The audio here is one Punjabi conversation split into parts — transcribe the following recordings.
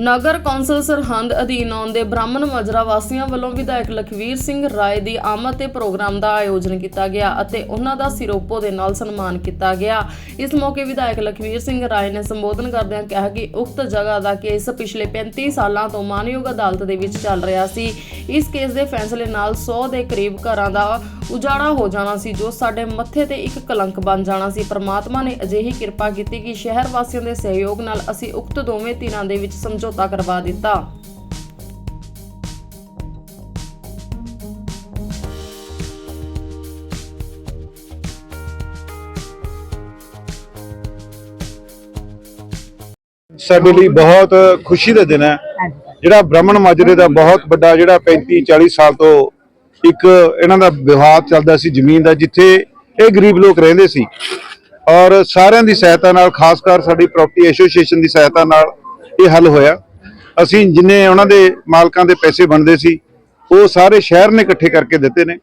ਨਗਰ ਕੌਂਸਲ ਸਰਹੰਦ ਅਧੀਨ ਆਉਂਦੇ ਬ੍ਰਾਹਮਣ ਮਜਰਾ ਵਾਸੀਆਂ ਵੱਲੋਂ ਵਿਧਾਇਕ ਲਖਵੀਰ ਸਿੰਘ ਰਾਏ ਦੀ ਆਮਦ ਤੇ ਪ੍ਰੋਗਰਾਮ ਦਾ ਆਯੋਜਨ ਕੀਤਾ ਗਿਆ ਅਤੇ ਉਹਨਾਂ ਦਾ ਸਿਰੋਪੋ ਦੇ ਨਾਲ ਸਨਮਾਨ ਕੀਤਾ ਗਿਆ। ਇਸ ਮੌਕੇ ਵਿਧਾਇਕ ਲਖਵੀਰ ਸਿੰਘ ਰਾਏ ਨੇ ਸੰਬੋਧਨ ਕਰਦਿਆਂ ਕਿਹਾ ਕਿ ਉਕਤ ਜਗ੍ਹਾ ਦਾ ਕੇਸ ਪਿਛਲੇ 35 ਸਾਲਾਂ ਤੋਂ ਮਾਨਯੋਗ ਅਦਾਲਤ ਦੇ ਵਿੱਚ ਚੱਲ ਰਿਹਾ ਸੀ। ਇਸ ਕੇਸ ਦੇ ਫੈਸਲੇ ਨਾਲ 100 ਦੇ ਕਰੀਬ ਘਰਾਂ ਦਾ ਉਜਾੜਾ ਹੋ ਜਾਣਾ ਸੀ ਜੋ ਸਾਡੇ ਮੱਥੇ ਤੇ ਇੱਕ ਕਲੰਕ ਬਣ ਜਾਣਾ ਸੀ। ਪ੍ਰਮਾਤਮਾ ਨੇ ਅਜਿਹੀ ਕਿਰਪਾ ਕੀਤੀ ਕਿ ਸ਼ਹਿਰ ਵਾਸੀਆਂ ਦੇ ਸਹਿਯੋਗ ਨਾਲ ਅਸੀਂ ਉਕਤ ਦੋਵੇਂ ਧਿਰਾਂ ਦੇ ਵਿੱਚ ਸਮਝੌਤਾ ਕਰਵਾ ਦਿੱਤਾ। ਸਾਡੇ ਲਈ ਬਹੁਤ ਖੁਸ਼ੀ ਦਾ ਦਿਨ ਹੈ। ਜਿਹੜਾ ਬ੍ਰਾਹਮਣ ਮਾਜਰੇ ਦਾ ਬਹੁਤ ਵੱਡਾ ਜਿਹੜਾ 35 40 ਸਾਲ ਤੋਂ ਇੱਕ ਇਹਨਾਂ ਦਾ ਵਿਵਾਦ ਚੱਲਦਾ ਸੀ ਜ਼ਮੀਨ ਦਾ, ਜਿੱਥੇ ਇਹ ਗਰੀਬ ਲੋਕ ਰਹਿੰਦੇ ਸੀ। ਔਰ ਸਾਰਿਆਂ ਦੀ ਸਹਾਇਤਾ ਨਾਲ, ਖਾਸ ਕਰ ਸਾਡੀ ਪ੍ਰਾਪਰਟੀ ਐਸੋਸੀਏਸ਼ਨ ਦੀ ਸਹਾਇਤਾ ਨਾਲ ਇਹ ਹੱਲ ਹੋਇਆ। ਅਸੀਂ ਜਿੰਨੇ ਉਹਨਾਂ ਦੇ ਮਾਲਕਾਂ ਦੇ ਪੈਸੇ ਬਣਦੇ ਸੀ, ਉਹ ਸਾਰੇ ਸ਼ਹਿਰ ਨੇ ਇਕੱਠੇ ਕਰਕੇ ਦਿੱਤੇ ਨੇ।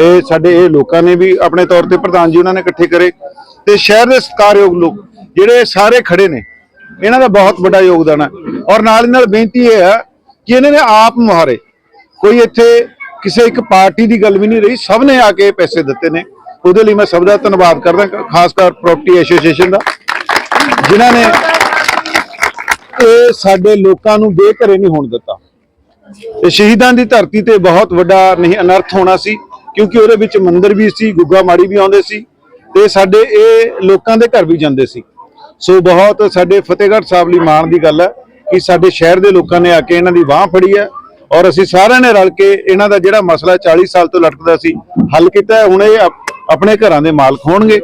ਇਹ ਸਾਡੇ ਇਹ ਲੋਕਾਂ ਨੇ ਵੀ ਆਪਣੇ ਤੌਰ ਤੇ ਪ੍ਰਧਾਨ ਜੀ ਉਹਨਾਂ ਨੇ ਇਕੱਠੇ ਕਰੇ। ਤੇ ਸ਼ਹਿਰ ਦੇ ਸਤਿਕਾਰਯੋਗ ਲੋਕ ਜਿਹੜੇ ਸਾਰੇ ਖੜੇ ਨੇ, ਇਹਨਾਂ ਦਾ ਬਹੁਤ ਵੱਡਾ ਯੋਗਦਾਨ ਹੈ। ਔਰ ਨਾਲ ਹੀ ਨਾਲ ਬੇਨਤੀ ਇਹ ਹੈ ਕਿ ਇਹਨਾਂ ਨੇ ਆਪ ਮੁਹਾਰੇ ਕੋਈ ਇੱਥੇ ਕਿਸੇ ਇੱਕ ਪਾਰਟੀ ਦੀ ਗੱਲ ਵੀ ਨਹੀਂ ਰਹੀ। ਸਭ ਨੇ ਆ ਕੇ ਪੈਸੇ ਦਿੱਤੇ ਨੇ। ਉਹਦੇ ਲਈ ਮੈਂ ਸਭ ਦਾ ਧੰਨਵਾਦ ਕਰਦਾ ਖਾਸ ਕਰ ਪ੍ਰਾਪਰਟੀ ਐਸੋਸੀਏਸ਼ਨ ਦਾ। ਜਿਨ੍ਹਾਂ ਨੇ ਇਹ ਸਾਡੇ ਲੋਕਾਂ ਨੂੰ ਬੇਘਰੇ ਨਹੀਂ ਹੋਣ ਦਿੱਤਾ। ਤੇ ਸ਼ਹੀਦਾਂ ਦੀ ਧਰਤੀ ਤੇ ਬਹੁਤ ਵੱਡਾ ਨਹੀਂ, ਅਨਰਥ ਹੋਣਾ ਸੀ, ਕਿਉਂਕਿ ਉਹਦੇ ਵਿੱਚ ਮੰਦਿਰ ਵੀ ਸੀ ਗੁੱਗਾ ਮਾੜੀ ਵੀ ਆਉਂਦੇ ਸੀ ਤੇ ਸਾਡੇ ਇਹ ਲੋਕਾਂ ਦੇ ਘਰ ਵੀ ਜਾਂਦੇ ਸੀ। ਸੋ ਬਹੁਤ ਸਾਡੇ ਫਤਿਹਗੜ੍ਹ ਸਾਹਿਬ ਲਈ ਮਾਣ ਦੀ ਗੱਲ ਹੈ ਕਿ ਸਾਡੇ ਸ਼ਹਿਰ ਦੇ ਲੋਕਾਂ ਨੇ ਆ ਕੇ ਇਹਨਾਂ ਦੀ ਬਾਹ ਫੜੀ ਹੈ। ਔਰ ਅਸੀਂ ਸਾਰਿਆਂ ਨੇ ਰਲ ਕੇ ਇਹਨਾਂ ਦਾ ਜਿਹੜਾ ਮਸਲਾ 40 ਸਾਲ ਤੋਂ ਲਟਕਦਾ ਸੀ ਹੱਲ ਕੀਤਾ ਹੈ। ਹੁਣ ਇਹ ਆਪ- ਆਪਣੇ ਘਰਾਂ ਦੇ ਮਾਲਕ ਹੋਣਗੇ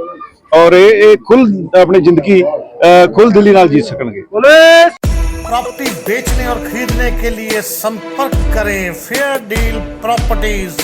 ਔਰ ਇਹ ਇਹ ਖੁੱਲ ਆਪਣੀ ਜ਼ਿੰਦਗੀ ਅਹ, ਖੁੱਲ੍ਹ ਦਿਲੀ ਨਾਲ ਜੀ ਸਕਣਗੇ प्रॉपर्टी बेचने और खरीदने के लिए संपर्क करें फेयर डील प्रॉपर्टीज